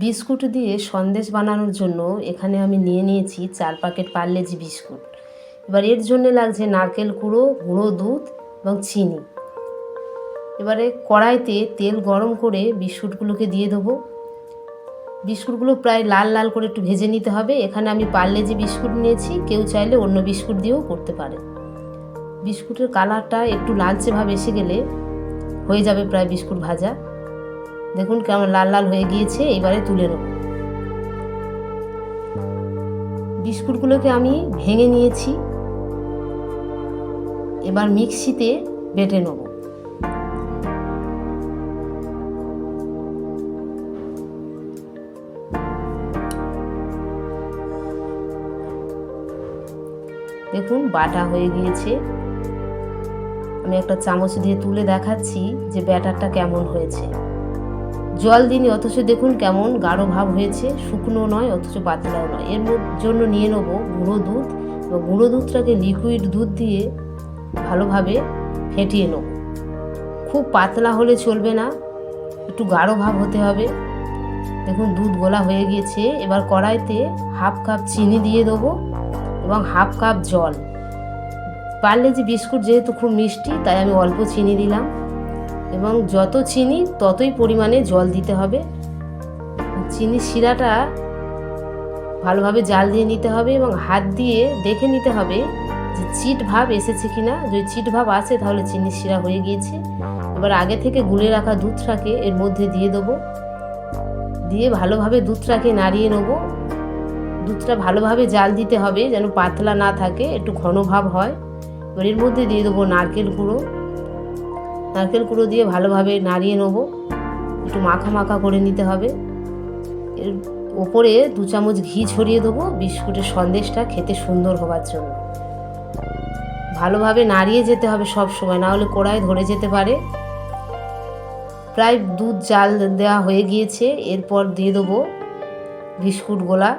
Biscuit দিয়ে সন্দেশ বানানোর জন্য এখানে আমি নিয়ে নিয়েছি চার প্যাকেট পার্লেজি বিস্কুট। এবার এর জন্য লাগছে নারকেল কুড়ো, গুঁড়ো দুধ এবং চিনি। এবারে কড়াইতে তেল গরম করে বিস্কুটগুলোকে দিয়ে দেবো। বিস্কুটগুলো প্রায় লাল লাল করে একটু ভেজে নিতে হবে। এখানে আমি পার্লেজি বিস্কুট নিয়েছি, কেউ চাইলে অন্য বিস্কুট দিয়েও করতে পারে। বিস্কুটের কালারটা একটু লালচে ভাব এসে গেলে হয়ে যাবে প্রায় বিস্কুট ভাজা। দেখুন কেমন লাল লাল হয়ে গিয়েছে, এবারে তুলে নেব। বিস্কুটগুলোকে আমি ভেঙে নিয়েছি। এবার মিক্সিতে বেটে নেব। দেখুন, বাটা হয়ে গিয়েছে। আমি একটা চামচ দিয়ে তুলে দেখাচ্ছি যে ব্যাটারটা কেমন হয়েছে। জল দিনই অথচ দেখুন কেমন গাঢ় ভাব হয়েছে। শুকনো নয়, অথচ পাতলাও নয়। এর জন্য নিয়ে নেব গুঁড়ো দুধ এবং গুঁড়ো দুধটাকে লিকুইড দুধ দিয়ে ভালোভাবে ফেটিয়ে নেব। খুব পাতলা হলে চলবে না, একটু গাঢ় ভাব হতে হবে। দেখুন দুধ গোলা হয়ে গিয়েছে। এবার কড়াইতে হাফ কাপ চিনি দিয়ে দেবো এবং হাফ কাপ জল। পারলে যে বিস্কুট যেহেতু খুব মিষ্টি, তাই আমি অল্প চিনি দিলাম। এবং যত চিনি, ততই পরিমাণে জল দিতে হবে। চিনি শিরাটা ভালোভাবে জাল দিয়ে নিতে হবে এবং হাত দিয়ে দেখে নিতে হবে যে চিট ভাব এসেছে কি না যদি চিট ভাব আসে, তাহলে চিনি শিরা হয়ে গিয়েছে। এবার আগে থেকে গুলে রাখা দুধটাকে এর মধ্যে দিয়ে দেবো। দিয়ে ভালোভাবে দুধটাকে নাড়িয়ে নেব। দুধটা ভালোভাবে জাল দিতে হবে যেন পাতলা না থাকে, একটু ঘন ভাব হয়। এবার এর মধ্যে দিয়ে দেবো নারকেল কুড়ো নারকেল কুড়ো দিয়ে ভালোভাবে নাড়িয়ে নেব। একটু মাখা মাখা করে নিতে হবে। এর ওপরে দু চামচ ঘি ছড়িয়ে দেবো বিস্কুটের সন্দেশটা খেতে সুন্দর হবার জন্য। ভালোভাবে নাড়িয়ে যেতে হবে সব সময়, না হলে কড়াই ধরে যেতে পারে। প্রায় দুধ, জাল দেওয়া হয়ে গিয়েছে। এরপর দিয়ে দেবো বিস্কুট গোলা।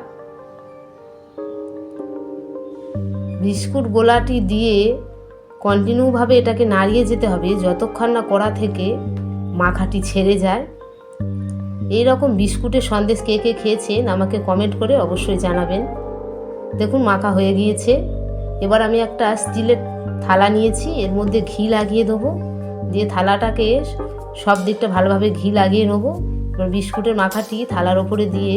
বিস্কুট গোলাটি দিয়ে কন্টিনিউভাবে এটাকে নাড়িয়ে যেতে হবে, যতক্ষণ না কড়া থেকে মাখাটি ছেড়ে যায়। এই রকম বিস্কুটের সন্দেশ কে কে খেয়েছেন আমাকে কমেন্ট করে অবশ্যই জানাবেন। দেখুন, মাখা হয়ে গিয়েছে। এবার আমি একটা স্টিলের থালা নিয়েছি, এর মধ্যে ঘি লাগিয়ে দেবো। দিয়ে থালাটাকে সব দিকটা ভালোভাবে ঘি লাগিয়ে নেব। এবার বিস্কুটের মাখাটি থালার ওপরে দিয়ে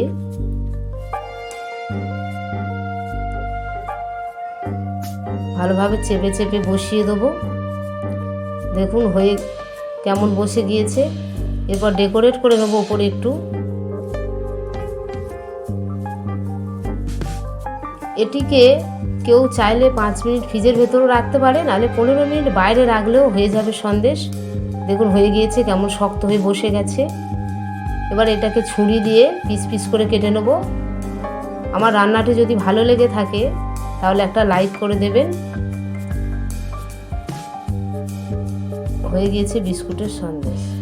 ভালোভাবে চেপে চেপে বসিয়ে দেবো। দেখুন হয়ে কেমন বসে গিয়েছে। এরপর ডেকোরেট করে নেব ওপরে একটু। এটিকে কেউ চাইলে পাঁচ মিনিট ফ্রিজের ভেতরেও রাখতে পারে, নাহলে পনেরো মিনিট বাইরে রাখলেও হয়ে যাবে সন্দেশ। দেখুন হয়ে গিয়েছে, কেমন শক্ত হয়ে বসে গেছে। এবার এটাকে ছুরি দিয়ে পিস পিস করে কেটে নেব। আমার রান্নাটি যদি ভালো লেগে থাকে তাহলে একটা লাইক করে দেবেন। হয়ে গিয়েছে বিস্কুটের সন্দেশ।